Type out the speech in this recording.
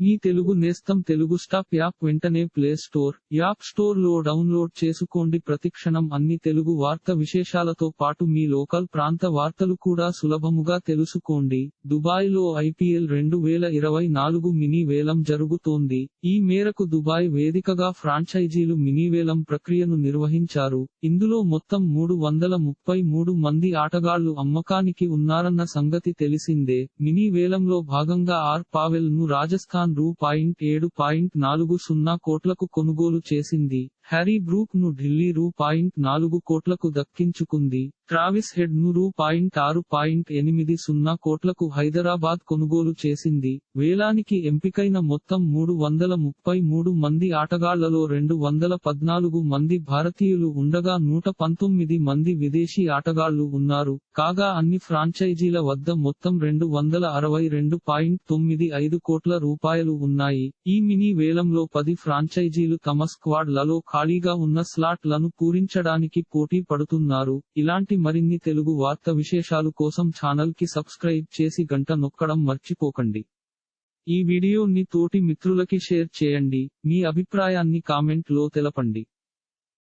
మీ తెలుగు నేస్తం Telugu stop app వెంటనే play store app స్టోర్లో డౌన్లోడ్ చేసుకోండి. ప్రతిక్షణం అన్ని తెలుగు వార్త విశేషాలతో పాటు మీ లోకల్ ప్రాంత వార్తలు కూడా సులభముగా తెలుసుకోండి. దుబాయ్లో ఐపీఎల్ రెండు వేల ఇరవై నాలుగు మినీ వేలం జరుగుతోంది. ఈ మేరకు దుబాయ్ వేదికగా ఫ్రాంచైజీలు మినీ వేలం ప్రక్రియను నిర్వహించారు. ఇందులో మొత్తం మూడు వందల ముప్పై మూడు మంది ఆటగాళ్ళు అమ్మకానికి ఉన్నారన్న సంగతి తెలిసిందే. మినీ వేలంలో భాగంగా ఆర్ పావెల్ను రాజస్థాన్ రూ పాయింట్ ఏడు పాయింట్ నాలుగు సున్నా కోట్లకు కొనుగోలు చేసింది. హ్యారీ బ్రూక్ను ఢిల్లీ రూ. పాయింట్ నాలుగు కోట్లకు దక్కించుకుంది. ట్రావిస్ హెడ్ను రూ. పాయింట్ ఆరు పాయింట్ ఎనిమిది సున్నా కోట్లకు హైదరాబాద్ కొనుగోలు చేసింది. వేలానికి ఎంపికైన మొత్తం మూడు వందల ముప్పై మూడు మంది ఆటగాళ్ళలో రెండు వందల పద్నాలుగు మంది భారతీయులు ఉండగా నూట పంతొమ్మిది మంది విదేశీ ఆటగాళ్ళు ఉన్నారు. కాగా అన్ని ఫ్రాంచైజీల వద్ద మొత్తం రెండు వందల అరవై రెండు పాయింట్ తొమ్మిది ఐదు కోట్ల రూపాయలు ఉన్నాయి. ఈ మినీ వేలంలో పది ఫ్రాంచైజీలు తమ స్క్వాడ్లలో ఖాళీగా ఉన్న స్లాట్లను పూరించడానికి పోటీ పడుతున్నారు. ఇలాంటి మరిన్ని తెలుగు వార్త విశేషాలు కోసం ఛానల్కి సబ్స్క్రైబ్ చేసి గంట నొక్కడం మర్చిపోకండి. ఈ వీడియోని తోటి మిత్రులకి షేర్ చేయండి. మీ అభిప్రాయాన్ని కామెంట్లో తెలపండి.